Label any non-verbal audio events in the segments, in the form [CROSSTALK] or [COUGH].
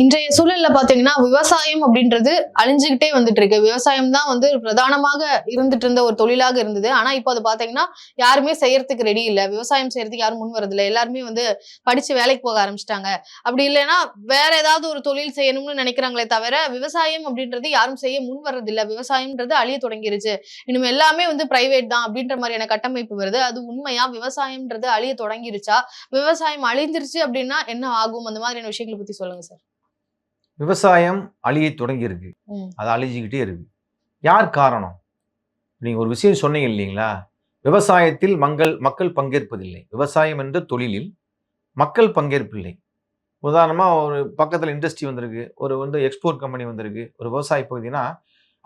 இன்றைய சூழல்ல பாத்தீங்கன்னா விவசாயம் அப்படின்றது அழிஞ்சுக்கிட்டே வந்துட்டு இருக்கு விவசாயம் தான் வந்து பிரதானமாக இருந்துட்டு இருந்த ஒரு தொழிலாக இருந்தது. ஆனா இப்போ அது பாத்தீங்கன்னா யாருமே செய்யறதுக்கு ரெடி இல்லை. விவசாயம் செய்யறதுக்கு யாரும் முன் வரதில்லை. எல்லாருமே வந்து படிச்சு வேலைக்கு போக ஆரம்பிச்சிட்டாங்க. அப்படி இல்லைன்னா வேற ஏதாவது ஒரு தொழில் செய்யணும்னு நினைக்கிறாங்களே தவிர விவசாயம் அப்படின்றது யாரும் செய்ய முன் வர்றதில்லை. விவசாயம்ன்றது அழிய தொடங்கிருச்சு. இன்னும் எல்லாமே வந்து பிரைவேட் தான் அப்படின்ற மாதிரியான கட்டமைப்பு வருது. அது உண்மையா? விவசாயம்ன்றது அழிய தொடங்கிருச்சா? விவசாயம் அழிஞ்சிருச்சு அப்படின்னா என்ன ஆகும்? அந்த மாதிரியான விஷயங்களை பத்தி சொல்லுங்க சார் விவசாயம் அழிய தொடங்கி இருக்கு ம். அது அழிஞ்சுக்கிட்டே இருக்கு. யார் காரணம்? நீங்க ஒரு விஷயம் சொன்னீங்க இல்லைங்களா? விவசாயத்தில் மங்கள் மக்கள் பங்கேற்பதில்லை. விவசாயம் என்ற தொழிலில் மக்கள் பங்கேற்பில்லை உதாரணமா ஒரு பக்கத்துல இண்டஸ்ட்ரி வந்திருக்கு ஒரு வந்து எக்ஸ்போர்ட் கம்பெனி வந்திருக்கு ஒரு விவசாய பகுதினா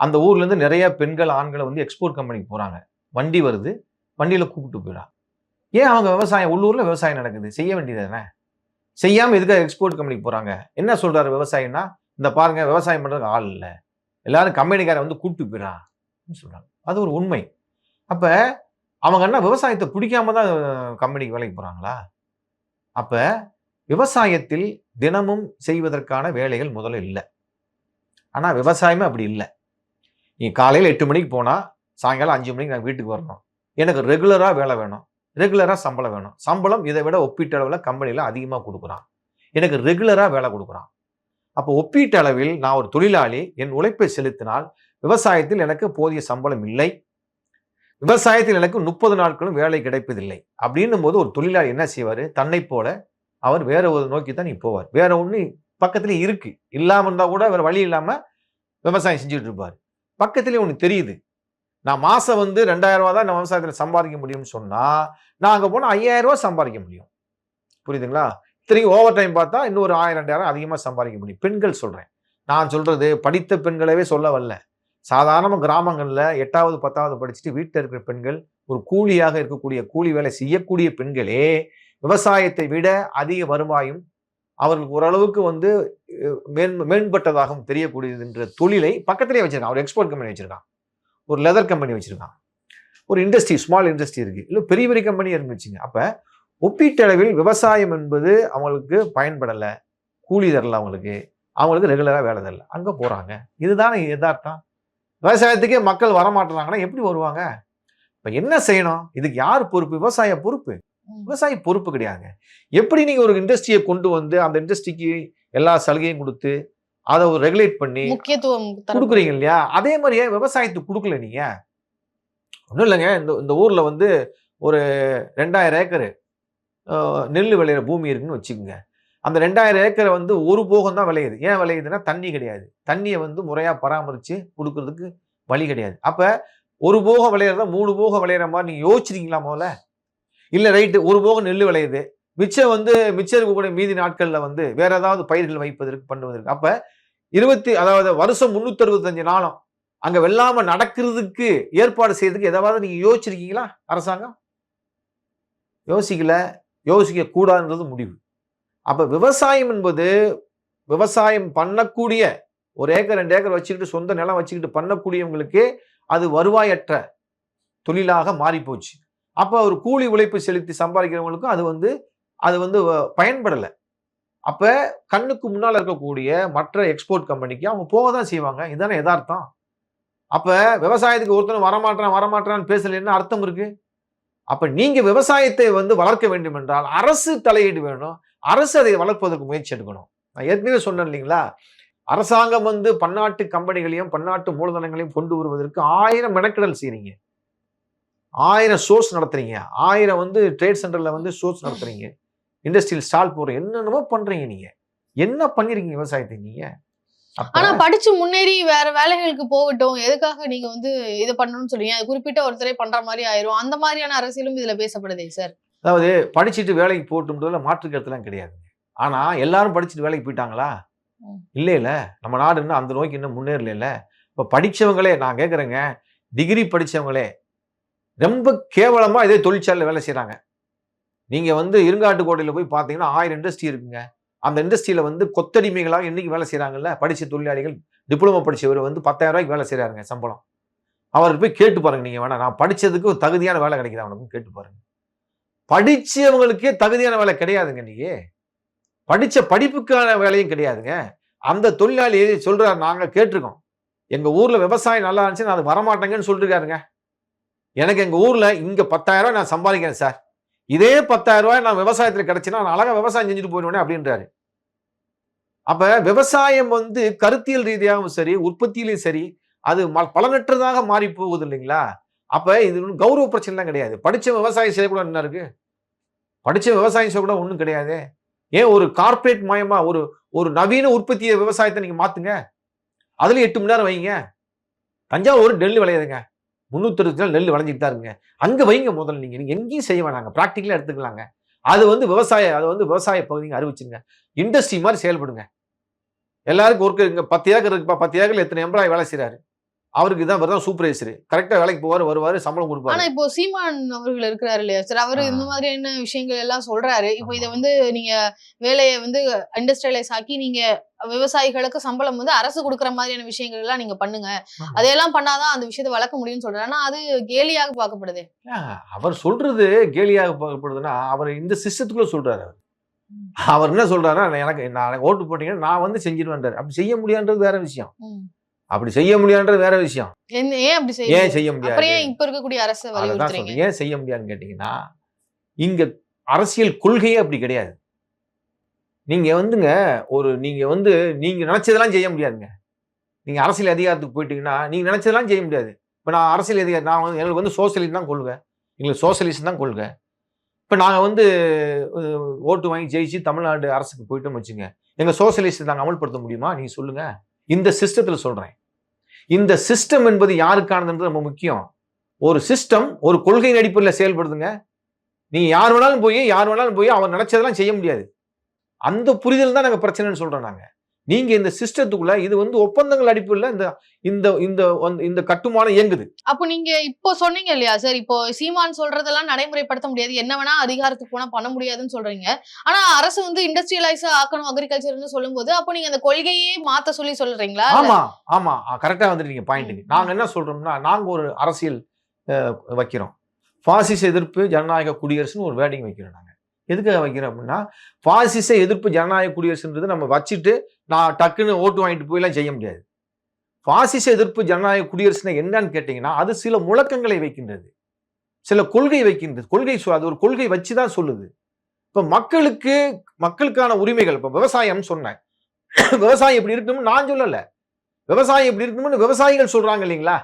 அந்த ஊர்ல இருந்து நிறைய பெண்கள் ஆண்களை வந்து எக்ஸ்போர்ட் கம்பெனிக்கு போறாங்க. வண்டி வருது வண்டியில கூப்பிட்டு போயிடா. ஏன் அவங்க விவசாயம் உள்ளூர்ல விவசாயம் நடக்குது? செய்ய வேண்டியது தானே? செய்யாமல் எதுக்காக எக்ஸ்போர்ட் கம்பெனிக்கு போகிறாங்க என்ன சொல்கிறாரு விவசாயின்னா இந்த பாருங்க விவசாயம் பண்ணுறதுக்கு ஆள் இல்லை. எல்லாரும் கம்பெனிக்காரன் வந்து கூப்பிட்டு போயிடறான் சொல்கிறாங்க அது ஒரு உண்மை. அப்போ அவங்க என்ன விவசாயத்தை பிடிக்காம தான் கம்பெனிக்கு வேலைக்கு போகிறாங்களா அப்போ விவசாயத்தில் தினமும் செய்வதற்கான வேலைகள் முதல்ல இல்லை. ஆனால் விவசாயமே அப்படி இல்லை. நீ காலையில் எட்டு மணிக்கு போனால் சாயங்காலம் அஞ்சு மணிக்கு நான் வீட்டுக்கு வரணும். எனக்கு ரெகுலராக வேலை வேணும். ரெகுலராக சம்பளம் வேணும். சம்பளம் இதை விட ஒப்பீட்டளவில் கம்பெனியில் அதிகமாக கொடுக்குறான். எனக்கு ரெகுலராக வேலை கொடுக்குறான். அப்போ ஒப்பீட்டளவில் நான் ஒரு தொழிலாளி என் உழைப்பை செலுத்தினால் விவசாயத்தில் எனக்கு போதிய சம்பளம் இல்லை. விவசாயத்தில் எனக்கு முப்பது நாட்களும் வேலை கிடைப்பதில்லை. அப்படின்னும் போது ஒரு தொழிலாளி என்ன செய்வார்? தன்னை போல அவர் வேற ஒரு நோக்கி தான் நீ போவார். வேற ஒன்று பக்கத்துலேயே இருக்குது இல்லாமல் இருந்தால் கூட வேறு வழி இல்லாமல் விவசாயம் செஞ்சுட்டு இருப்பார். பக்கத்துலயே ஒன்று தெரியுது. நான் மாதம் வந்து ரெண்டாயிரரூவா தான் நான் விவசாயத்தில் சம்பாதிக்க முடியும்னு சொன்னால் நான் அங்கே போனால் ஐயாயிரம் சம்பாதிக்க முடியும். புரியுதுங்களா? இத்தனைக்கு ஓவர் டைம் பார்த்தா இன்னொரு ஆயிரம் ரெண்டாயிரம் அதிகமாக சம்பாதிக்க முடியும். பெண்கள் சொல்கிறேன் நான் சொல்கிறது படித்த பெண்களவே சொல்ல வரல. சாதாரண கிராமங்களில் எட்டாவது பத்தாவது படிச்சுட்டு வீட்டில் இருக்கிற பெண்கள் ஒரு கூலியாக இருக்கக்கூடிய கூலி வேலை செய்யக்கூடிய பெண்களே விவசாயத்தை விட அதிக வருவாயும் அவர்களுக்கு ஓரளவுக்கு வந்து மேன் மேம்பட்டதாகவும் தெரியக்கூடியது என்ற தொழிலை பக்கத்திலே வச்சிருக்கான் அவர் எக்ஸ்போர்ட் கம்பெனி வச்சிருக்கான் ஒரு லெதர் கம்பெனி வச்சிருக்கான். ஒரு இண்டஸ்ட்ரி ஸ்மால் இண்டஸ்ட்ரி இருக்கு. இல்லை பெரிய பெரிய கம்பெனி இருந்துச்சுங்க அப்ப ஒப்பீட்டளவில் விவசாயம் என்பது அவங்களுக்கு பயன்படலை. கூலி தரல அவங்களுக்கு. அவங்களுக்கு ரெகுலராக வேலை தரல. அங்கே போகிறாங்க இதுதானே யதார்த்தம். விவசாயத்துக்கே மக்கள் வரமாட்டுறாங்கன்னா எப்படி வருவாங்க? இப்போ என்ன செய்யணும்? இதுக்கு யார் பொறுப்பு? விவசாய பொறுப்பு. விவசாயி பொறுப்பு கிடையாதுங்க. எப்படி நீங்கள் ஒரு இண்டஸ்ட்ரியை கொண்டு வந்து அந்த இண்டஸ்ட்ரிக்கு எல்லா சலுகையும் கொடுத்து அதை ஒரு ரெகுலேட் பண்ணி முக்கியத்துவம் கொடுக்குறீங்க இல்லையா அதே மாதிரியே விவசாயத்துக்கு கொடுக்கல நீங்க. ஒன்றும் இல்லைங்க. இந்த இந்த ஊர்ல வந்து ஒரு ரெண்டாயிரம் ஏக்கர் நெல் விளையிற பூமி இருக்குன்னு வச்சுக்கோங்க. அந்த ரெண்டாயிரம் ஏக்கரை வந்து ஒரு போகம் தான் விளையுது. ஏன் விளையுதுன்னா தண்ணி கிடையாது. தண்ணியை வந்து முறையா பராமரிச்சு கொடுக்கறதுக்கு வழி கிடையாது. அப்ப ஒரு போகம் விளையிறத மூணு போகம் விளையிற மாதிரி நீங்க யோசிச்சிருக்கீங்களா முதல்ல? இல்ல ரைட்டு ஒரு போகம் நெல் விளையுது. மிச்சம் வந்து மிச்சம் இருக்கக்கூடிய மீதி நாட்களில் வந்து வேற ஏதாவது பயிர்கள் வைப்பதற்கு பண்ணுவதற்கு. அப்ப இருபத்தி அதாவது வருஷம் முந்நூற்றி அறுபத்தஞ்சு நாளும் அங்க வெள்ளாமல் நடக்கிறதுக்கு ஏற்பாடு செய்யறதுக்கு எதாவது நீங்க யோசிச்சிருக்கீங்களா அரசாங்கம்? யோசிக்கல யோசிக்க கூடாதுன்றது முடிவு. அப்ப விவசாயம் என்பது விவசாயம் பண்ணக்கூடிய ஒரு ஏக்கர் ரெண்டு ஏக்கர் வச்சுக்கிட்டு சொந்த நிலம் வச்சுக்கிட்டு பண்ணக்கூடியவங்களுக்கு அது வருவாயற்ற தொழிலாக மாறிப்போச்சு. அப்போ ஒரு கூலி உழைப்பு செலுத்தி சம்பாதிக்கிறவங்களுக்கும் அது வந்து அது வந்து வ- பயன்படலை. அப்போ கண்ணுக்கு முன்னால் இருக்கக்கூடிய மற்ற எக்ஸ்போர்ட் கம்பெனிக்கு அவங்க போக தான் செய்வாங்க. இதுதானே எதார்த்தம் அப்போ விவசாயத்துக்கு ஒருத்தன் வரமாட்டான் வரமாட்டான்னு பேசல என்ன அர்த்தம் இருக்குது அப்போ நீங்கள் விவசாயத்தை வந்து வளர்க்க வேண்டும் என்றால் அரசு தலையீடு வேணும். அரசு அதை வளர்ப்பதற்கு முயற்சி எடுக்கணும். நான் ஏற்கனவே சொன்னேன் இல்லைங்களா? அரசாங்கம் வந்து பன்னாட்டு கம்பெனிகளையும் பன்னாட்டு மூலதனங்களையும் கொண்டு வருவதற்கு ஆயிரம் மெனக்கெடல் செய்கிறீங்க ஆயிரம் சோர்ஸ் நடத்துறீங்க. ஆயிரம் வந்து ட்ரேட் சென்டரில் வந்து சோர்ஸ் நடத்துறீங்க. இண்டஸ்ட்ரியல் ஸ்டால் போடுறீங்க என்னென்னமோ பண்றீங்க நீங்க. என்ன பண்ணிருக்கீங்க விவசாயத்தை நீங்க? ஆனா படிச்சு முன்னேறி வேற வேலைகளுக்கு போகட்டும். எதுக்காக நீங்க வந்து இது பண்ணணும்னு சொல்றீங்க? அது குறிப்பிட்ட ஒருத்தரே பண்ற மாதிரி ஆயிரும். அந்த மாதிரியான அரசியலும் இதுல பேசப்படுதே சார். அதாவது படிச்சுட்டு வேலைக்கு போட்டுன்றதுல மாற்று கருத்துலாம் கிடையாதுங்க ஆனா எல்லாரும் படிச்சுட்டு வேலைக்கு போயிட்டாங்களா. இல்ல இல்ல நம்ம நாடு இன்னும் அந்த நோக்கி இன்னும் முன்னேறல இப்ப படிச்சவங்களே நான் கேக்குறேங்க. டிகிரி படிச்சவங்களே ரொம்ப கேவலமா இதே தொழிற்சாலையில் வேலை செய்றாங்க. நீங்கள் வந்து இருங்காட்டுக்கோட்டையில் போய் பார்த்தீங்கன்னா ஆயிரம் இண்டஸ்ட்ரி இருக்குங்க. அந்த இண்டஸ்ட்ரியில் வந்து கொத்தடிமைகளாக இன்னைக்கு வேலை செய்கிறாங்கல்ல படித்த தொழிலாளிகள் டிப்ளமோ படித்தவர் வந்து பத்தாயிரம் ரூபாய்க்கு வேலை செய்கிறாருங்க சம்பளம். அவருக்கு போய் கேட்டு பாருங்க நீங்கள் வேணா. நான் படித்ததுக்கு ஒரு தகுதியான வேலை கிடைக்குது அவனுக்கும் கேட்டு பாருங்க. படித்தவங்களுக்கே தகுதியான வேலை கிடையாதுங்க நீங்க படித்த படிப்புக்கான வேலையும் கிடையாதுங்க. அந்த தொழிலாளி சொல்கிறார் நாங்கள் கேட்டிருக்கோம். எங்கள் ஊரில் விவசாயம் நல்லா இருந்துச்சு நான் அது வரமாட்டேங்கன்னு சொல்லிருக்காருங்க எனக்கு எங்கள் ஊரில் இங்கே பத்தாயிரம் நான் சம்பாதிக்கிறேன் சார். இதே பத்தாயிரம் ரூபாய் நான் விவசாயத்தில் கிடைச்சினா நான் அழகாக விவசாயம் செஞ்சுட்டு போயிடுவேனே அப்படின்றாரு. அப்போ விவசாயம் வந்து கருத்தியல் ரீதியாகவும் சரி உற்பத்தியிலையும் சரி அது ம- பலனற்றதாக மாறி போகுது இல்லைங்களா? அப்போ இது ஒன்றும் கௌரவ பிரச்சனைலாம் கிடையாது. படித்த விவசாயம் செய்யக்கூட என்ன இருக்கு? படித்த விவசாயம் செய்யக்கூட ஒன்றும் கிடையாது. ஏன் ஒரு கார்ப்பரேட் மயமாக ஒரு ஒரு நவீன உற்பத்தியை விவசாயத்தை நீங்கள் மாற்றுங்க அதுலேயும் எட்டு மணி நேரம் வைங்க. தஞ்சாவூர் டெல்லி விளையாதுங்க. முந்நூற்றி நாள் நெல் விளைஞ்சிட்டு தான் இருங்க. அங்கே வைங்க முதல்ல நீங்கள் நீங்கள் எங்கேயும் செய்ய வேணாங்க. ப்ராக்டிக்கலாக எடுத்துக்கலாங்க. அது வந்து விவசாய அது வந்து விவசாய பகுதிங்க அறிவிச்சுங்க இண்டஸ்ட்ரி மாதிரி செயல்படுங்க. எல்லாருக்கும் ஒர்க்கு இங்கே பத்து ஏக்கர் இருக்குப்பா. பத்து ஏக்கரில் எத்தனை எம்ப்ளாய் வேலை செய்கிறாரு அவருக்கு இதான் தான் சூப்பர்வைசர் கரெக்டா வேலைக்கு போவாரு வருவாரு சம்பளம் ஆனா கொடுப்பாரு இப்போ சீமான் அவர்கள் இருக்கிறாரு இல்லையா? சார் அவரு. இந்த மாதிரியான விஷயங்கள் எல்லாம் சொல்றாரு? இப்போ இதை. வந்து நீங்க வேலையை வந்து இண்டஸ்ட்ரியலைஸ் ஆக்கி நீங்க விவசாயிகளுக்கு சம்பளம் வந்து அரசு கொடுக்குற மாதிரியான விஷயங்கள் எல்லாம் நீங்க பண்ணுங்க. அதையெல்லாம் பண்ணாதான் அந்த விஷயத்தை வளர்க்க முடியும்னு சொல்றாரு. ஆனா அது கேலியாக பார்க்கப்படுது. அவர் சொல்றது கேலியாக பார்க்கப்படுதுன்னா அவர் இந்த சிஸ்டத்துக்குள்ள சொல்றாரு அவர். அவர் என்ன சொல்றாருன்னா நான் எனக்கு நான் ஓட்டு போட்டீங்கன்னா நான் வந்து செஞ்சிருவேன்றாரு. அப்படி செய்ய முடியான்றது வேற விஷயம். அப்படி செய்ய முடியான்றது வேற விஷயம். ஏன் அப்படி ஏன் செய்ய செய்ய அப்புறம் முடியாது ஏன் இப்ப இருக்கக்கூடிய அரசு வலியுறுத்துறீங்க? ஏன் செய்ய முடியாதுன்னு கேட்டீங்கன்னா இங்க அரசியல் கொள்கையே அப்படி கிடையாது. நீங்க வந்துங்க ஒரு நீங்க வந்து நீங்க நினைச்சதெல்லாம் செய்ய முடியாதுங்க. நீங்க அரசியல் அதிகாரத்துக்கு போயிட்டீங்கன்னா நீங்க நினைச்சதெல்லாம் செய்ய முடியாது. இப்ப நான் அரசியல் அதிகாரம் நான் வந்து எங்களுக்கு வந்து சோசியலிஸ்ட் தான் கொள்கை. எங்களுக்கு சோசியலிஸ்ட் தான் கொள்கை. இப்ப நாங்க வந்து ஓட்டு வாங்கி ஜெயிச்சு தமிழ்நாடு அரசுக்கு போயிட்டோம்னு வச்சுங்க எங்க சோசியலிஸ்ட் நாங்க அமல்படுத்த முடியுமா? நீங்க சொல்லுங்க. இந்த சிஸ்டத்தில் சொல்கிறேன் இந்த சிஸ்டம் என்பது யாருக்கானதுன்றது ரொம்ப முக்கியம். ஒரு சிஸ்டம் ஒரு கொள்கையின் அடிப்படையில் செயல்படுதுங்க. நீ யார் வேணாலும் போய் யார் வேணாலும் போய் அவன் நினைச்சதெல்லாம் செய்ய முடியாது. அந்த புரிதல் தான் நாங்கள் பிரச்சனைன்னு சொல்கிறோம் நாங்கள் நீங்க இந்த சிஸ்டத்துக்குள்ள இது வந்து ஒப்பந்தங்கள் அடிப்படையில் இந்த இந்த இந்த இந்த கட்டுமானம் இயங்குது. அப்போ நீங்க இப்போ சொன்னீங்க இல்லையா? சார் இப்போ சீமான் சொல்றதெல்லாம் நடைமுறைப்படுத்த முடியாது. என்ன வேணா அதிகாரத்துக்கு போனா பண்ண முடியாதுன்னு சொல்றீங்க. ஆனா அரசு வந்து இண்டஸ்ட்ரியலைஸ் ஆக்கணும் அக்ரிகல்ச்சர்னு சொல்லும்போது அப்போ நீங்க அந்த கொள்கையே மாத்த சொல்லி சொல்றீங்களா? ஆமா ஆமா. கரெக்டா வந்துட்டீங்க பாயிண்ட்டுக்கு ம். நாங்க என்ன சொல்றோம்னா நாங்க ஒரு அரசியல் வைக்கிறோம். பாசிச எதிர்ப்பு ஜனநாயக குடியரசுன்னு ஒரு வேர்டிங் வைக்கிறோம் நாங்க. எதுக்காக வைக்கிறோம் அப்படின்னா பாசிச எதிர்ப்பு ஜனநாயக குடியரசுன்றது நம்ம வச்சுட்டு நான் டக்குன்னு ஓட்டு வாங்கிட்டு போயெல்லாம் செய்ய முடியாது. பாசிச எதிர்ப்பு ஜனநாயக குடியரசுனா என்னன்னு கேட்டிங்கன்னா அது சில முழக்கங்களை வைக்கின்றது. சில கொள்கை வைக்கின்றது. கொள்கை சொல் அது ஒரு கொள்கை வச்சு தான் சொல்லுது. இப்போ மக்களுக்கு மக்களுக்கான உரிமைகள் இப்போ விவசாயம்னு சொன்னேன். [COUGHS] விவசாயம் இப்படி இருக்கணும்னு நான் சொல்லலை. விவசாயம் இப்படி இருக்கணும்னு விவசாயிகள் சொல்கிறாங்க இல்லைங்களா?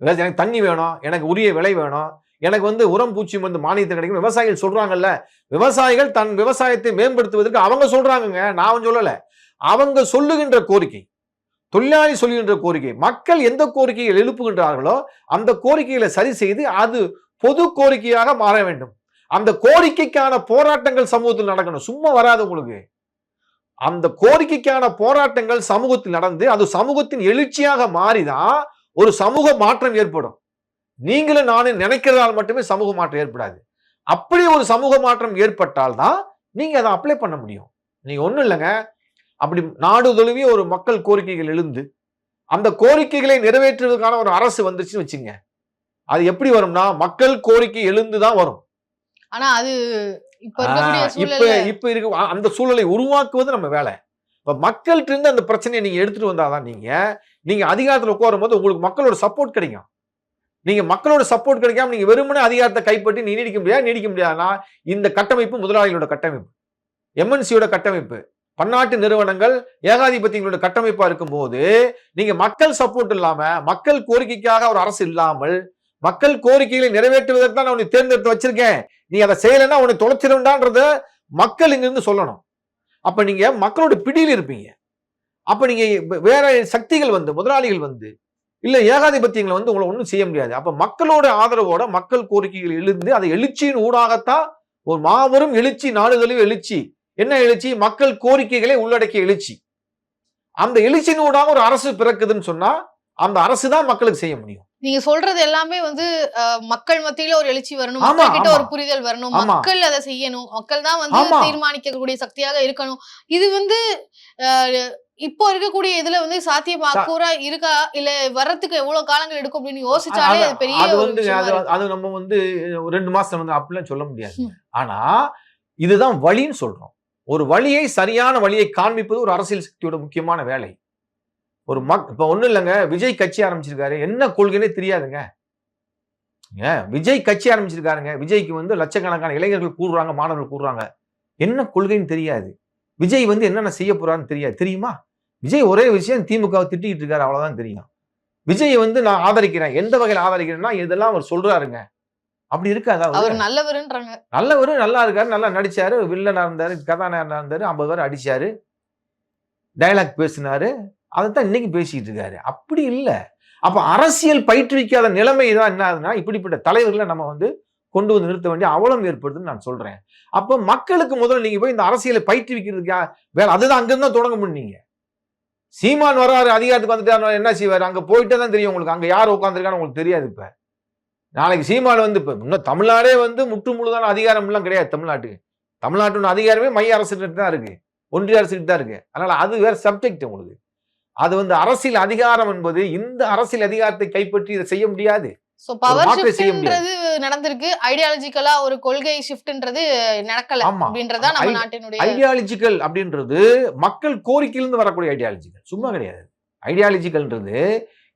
எனக்கு தண்ணி வேணும் எனக்கு உரிய விலை வேணும் எனக்கு வந்து உரம் பூச்சி மருந்து மானியத்தை கிடைக்கும். விவசாயிகள் சொல்றாங்கல்ல விவசாயிகள் தன் விவசாயத்தை மேம்படுத்துவதற்கு அவங்க சொல்றாங்கங்க. நான் சொல்லல. அவங்க சொல்லுகின்ற கோரிக்கை தொழிலாளி சொல்லுகின்ற கோரிக்கை மக்கள் எந்த கோரிக்கைகள் எழுப்புகின்றார்களோ அந்த கோரிக்கைகளை சரி செய்து அது பொது கோரிக்கையாக மாற வேண்டும். அந்த கோரிக்கைக்கான போராட்டங்கள் சமூகத்தில் நடக்கணும். சும்மா வராது உங்களுக்கு. அந்த கோரிக்கைக்கான போராட்டங்கள் சமூகத்தில் நடந்து அது சமூகத்தின் எழுச்சியாக மாறிதான் ஒரு சமூக மாற்றம் ஏற்படும். நீங்களும் நானும் நினைக்கிறதால் மட்டுமே சமூக மாற்றம் ஏற்படாது. அப்படி ஒரு சமூக மாற்றம் ஏற்பட்டால் தான் நீங்க அதை அப்ளை பண்ண முடியும். நீங்க ஒண்ணும் இல்லைங்க. அப்படி நாடு தழுவிய ஒரு மக்கள் கோரிக்கைகள் எழுந்து அந்த கோரிக்கைகளை நிறைவேற்றுவதற்கான ஒரு அரசு வந்துச்சுன்னு வச்சுங்க. அது எப்படி வரும்னா மக்கள் கோரிக்கை எழுந்து தான் வரும். ஆனா அது இப்ப இப்ப இருக்க அந்த சூழலை உருவாக்குவது நம்ம வேலை. இப்ப மக்கள்கிட்ட இருந்து அந்த பிரச்சனையை நீங்க எடுத்துட்டு வந்தாதான் நீங்க நீங்க அதிகாரத்துல உட்காரும் போது உங்களுக்கு மக்களோட சப்போர்ட் கிடைக்கும். நீங்க மக்களோட சப்போர்ட் கிடைக்காம நீங்க வெறுமனே அதிகாரத்தை கைப்பற்றி நீ நீடிக்க முடியாது நீடிக்க முடியாதுன்னா இந்த கட்டமைப்பு முதலாளிகளோட கட்டமைப்பு. எம்என்சியோட கட்டமைப்பு. பன்னாட்டு நிறுவனங்கள் ஏகாதிபத்தியங்களோட கட்டமைப்பா இருக்கும்போது நீங்க மக்கள் சப்போர்ட் இல்லாம மக்கள் கோரிக்கைக்காக ஒரு அரசு இல்லாமல் மக்கள் கோரிக்கைகளை நிறைவேற்றுவதற்கு தான் நான் உன்னை தேர்ந்தெடுத்து வச்சிருக்கேன். நீ அதை செய்யலைன்னா உன்னை தொலைச்சிருந்தான்றத மக்கள் இங்கிருந்து சொல்லணும். அப்ப நீங்க மக்களோட பிடியில் இருப்பீங்க. அப்ப நீங்க வேற சக்திகள் வந்து முதலாளிகள் வந்து இல்ல ஏகாதிபத்தியங்களை வந்து உங்களை ஒண்ணும் செய்ய முடியாது அப்ப மக்களோட ஆதரவோட மக்கள் கோரிக்கைகள் எழுந்து அதை எழுச்சியின் ஊடாகத்தான் ஒரு மாபெரும் எழுச்சி நாடுகளில் எழுச்சி என்ன எழுச்சி மக்கள் கோரிக்கைகளை உள்ளடக்கிய எழுச்சி அந்த எழுச்சியின் ஊடாக ஒரு அரசு பிறக்குதுன்னு சொன்னா அந்த அரசு தான் மக்களுக்கு செய்ய முடியும் நீங்க சொல்றது எல்லாமே வந்து மக்கள் மத்தியில ஒரு எழுச்சி வரணும் மக்கள் கிட்ட. ஒரு புரிதல் வரணும். மக்கள் அதை செய்யணும் மக்கள் தான் வந்து. தீர்மானிக்கக்கூடிய சக்தியாக இருக்கணும் இது வந்து இப்போ இருக்கக்கூடிய இதுல வந்து சாத்தியமாக்கூறா இருக்கா? இல்ல வர்றதுக்கு எவ்வளவு காலங்கள் எடுக்கும் அப்படின்னு யோசிச்சாலே அது- பெரிய அது வந்து அது நம்ம வந்து ரெண்டு மாசம் வந்து அப்படிலாம் சொல்ல முடியாது. ஆனா இதுதான் வழின்னு சொல்றோம். ஒரு வழியை சரியான வழியை காண்பிப்பது ஒரு அரசியல் சக்தியோட முக்கியமான வேலை. ஒரு மக் இப்ப ஒண்ணும் இல்லைங்க. விஜய் கட்சி ஆரம்பிச்சிருக்காரு. என்ன கொள்கைனே தெரியாதுங்க. விஜய் கட்சி ஆரம்பிச்சிருக்காருங்க. விஜய்க்கு வந்து லட்சக்கணக்கான இளைஞர்கள் கூறுறாங்க மாணவர்கள் கூறுறாங்க. என்ன கொள்கைன்னு தெரியாது. விஜய் வந்து என்னென்ன செய்ய போறான்னு தெரியாது. தெரியுமா? விஜய் ஒரே விஷயம் திமுகவை திட்டிக்கிட்டு இருக்காரு அவ்வளவுதான் தெரியும். விஜய் வந்து நான் ஆதரிக்கிறேன். எந்த வகையில் ஆதரிக்கிறேன்னா இதெல்லாம் அவர் சொல்றாருங்க. அப்படி இருக்காதா அவர் நல்லவருன்றாங்க. நல்லவரு நல்லா இருக்காரு நல்லா நடிச்சாரு வில்லனா இருந்தாரு கதாநாயகனா இருந்தாரு ஐம்பது பேர் அடிச்சாரு டயலாக் பேசினாரு அதைத்தான் இன்னைக்கு பேசிட்டு இருக்காரு. அப்படி இல்லை. அப்ப அரசியல் பயிற்றுவிக்காத நிலைமை தான் என்ன ஆகுதுன்னா இப்படிப்பட்ட தலைவர்களை நம்ம வந்து கொண்டு வந்து நிறுத்த வேண்டிய அவலம் ஏற்படுதுன்னு நான் சொல்றேன். அப்ப மக்களுக்கு முதல்ல நீங்க போய் இந்த அரசியலை பயிற்றுவிக்கிறதுக்கு வேலை அதுதான் அங்கிருந்து தான் தொடங்க முடியும் நீங்க. சீமான் வராரு அதிகாரத்துக்கு வந்துட்டாரு என்ன செய்வார்? அங்க போயிட்டே தான் தெரியும் உங்களுக்கு. அங்க யார் உட்காந்துருக்கான்னு உங்களுக்கு தெரியாது இப்ப. நாளைக்கு சீமான் வந்து இப்ப இன்னும் தமிழ்நாடே வந்து முற்று முழுதான அதிகாரம் எல்லாம் கிடையாது தமிழ்நாட்டுக்கு. தமிழ்நாட்டோட அதிகாரமே மைய அரசுகிட்ட தான் இருக்கு. ஒன்றிய அரசுகிட்ட தான் இருக்கு. அதனால அது வேற சப்ஜெக்ட் உங்களுக்கு. அது வந்து அரசியல் அதிகாரம் என்பது இந்த அரசியல் அதிகாரத்தை கைப்பற்றி இதை செய்ய முடியாது. சோ பவர் ஷிஃப்ட்ன்றது நடந்திருக்கு. ஐடியாலஜிக்கலா ஒரு கொள்கை ஷிஃப்ட்ன்றது நடக்கல. அப்படின்றதா நம்ம நாட்டினுடைய ஐடியாலஜிக்கல் அப்படின்றது மக்கள் கோரிக்கையிலிருந்து வரக்கூடிய ஐடியாலஜிக்கல் சும்மா கிடையாது. ஐடியாலஜிக்கல்ன்றது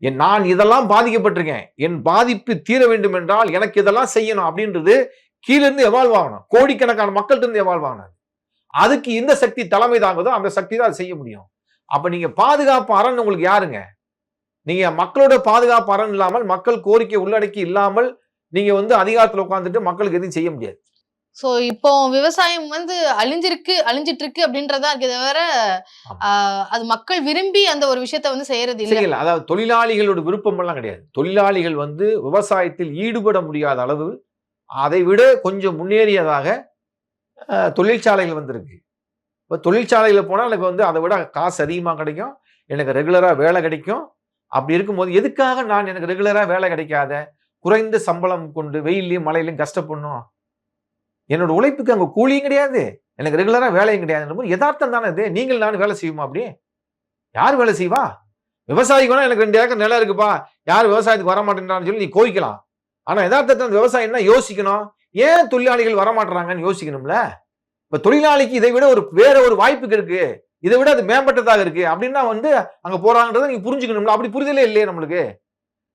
என் நான் இதெல்லாம் பாதிக்கப்பட்டிருக்கேன். என் பாதிப்பு தீர வேண்டும் என்றால் எனக்கு இதெல்லாம் செய்யணும் அப்படின்றது கீழ இருந்து எவால்வ் ஆகணும். கோடிக்கணக்கான மக்கள்கிட்ட இருந்து எவால்வ் ஆகணும். அதுக்கு இந்த சக்தி தலைமை தாங்குதோ அந்த சக்தி தான் அதை செய்ய முடியும். அப்ப நீங்க பாதுகாப்பு அரண் உங்களுக்கு யாருங்க? நீங்க மக்களோட பாதுகாப்பு அரண் இல்லாமல் மக்கள் கோரிக்கை உள்ளடக்கி இல்லாமல் நீங்க வந்து அதிகாரத்துல உட்கார்ந்துட்டு மக்களுக்கு எதுவும் செய்ய முடியாது. சோ இப்போ விவசாயம் வந்து அழிஞ்சிருக்கு அழிஞ்சிட்டு இருக்கு அப்படின்றதா இருக்கே தவிர அது மக்கள் விரும்பி அந்த ஒரு விஷயத்த வந்து செய்யறது இல்ல. அதாவது தொழிலாளிகளோட விருப்பம் எல்லாம் கிடையாது. தொழிலாளிகள் வந்து விவசாயத்தில் ஈடுபட முடியாத அளவு அதை விட கொஞ்சம் முன்னேறியதாக தொழிற்சாலைகள் வந்திருக்கு. இப்போ தொழிற்சாலையில் போனால் எனக்கு வந்து அதை விட காசு அதிகமாக கிடைக்கும். எனக்கு ரெகுலராக வேலை கிடைக்கும். அப்படி இருக்கும்போது எதுக்காக நான் எனக்கு ரெகுலராக வேலை கிடைக்காத? குறைந்த சம்பளம் கொண்டு வெயிலையும் மழையிலையும் கஷ்டப்படணும். என்னோட உழைப்புக்கு அங்கே கூலியும் கிடையாது. எனக்கு ரெகுலராக வேலையும் கிடையாது யதார்த்தம் தானே இது. நீங்கள் நானும் வேலை செய்வோமா அப்படி? யார் வேலை செய்வா? விவசாயிக்கு எனக்கு ரெண்டு ஏக்கர் நிலம் இருக்குப்பா. யார் விவசாயத்துக்கு வர மாட்டேன்றான்னு சொல்லி நீ கோவிக்கலாம். ஆனால் யதார்த்தத்தை அந்த விவசாயம்னா யோசிக்கணும்? ஏன் தொழிலாளிகள் வரமாட்டுறாங்கன்னு யோசிக்கணும்ல? இப்போ தொழிலாளிக்கு இதை விட ஒரு வேற ஒரு வாய்ப்புக்கு இருக்குது இதை விட அது மேம்பட்டதாக இருக்கு. அப்படின்னா வந்து அங்க போறாங்கன்றத நீங்க புரிஞ்சுக்கணும்ல. அப்படி புரிதலே இல்லையே நம்மளுக்கு.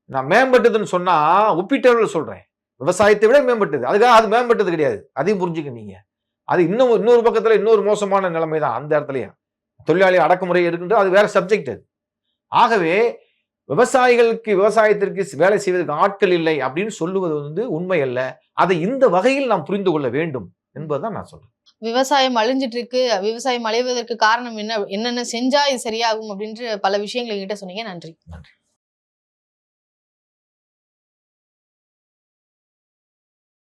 நான் மேம்பட்டதுன்னு சொன்னா ஒப்பீட்டளவில் சொல்றேன். விவசாயத்தை விட மேம்பட்டது. அதுக்காக அது மேம்பட்டது கிடையாது. அதையும் புரிஞ்சுக்க நீங்க. அது இன்னும் இன்னொரு பக்கத்துல இன்னொரு மோசமான நிலைமை தான் அந்த இடத்துலயும். தொழிலாளி அடக்குமுறை இருக்குன்றது அது வேற சப்ஜெக்ட் அது. ஆகவே விவசாயிகளுக்கு விவசாயத்திற்கு வேலை செய்வதற்கு ஆட்கள் இல்லை அப்படின்னு சொல்லுவது வந்து உண்மை அல்ல. அதை இந்த வகையில் நாம் புரிந்து கொள்ள வேண்டும் என்பதுதான் நான் சொல்றேன். விவசாயம் அழிஞ்சிட்டு இருக்கு விவசாயம் அழிவதற்கு காரணம் என்ன என்னென்ன செஞ்சா இது சரியாகும் அப்படின்ற பல விஷயங்கள் என்கிட்ட சொன்னீங்க. நன்றி. நன்றி.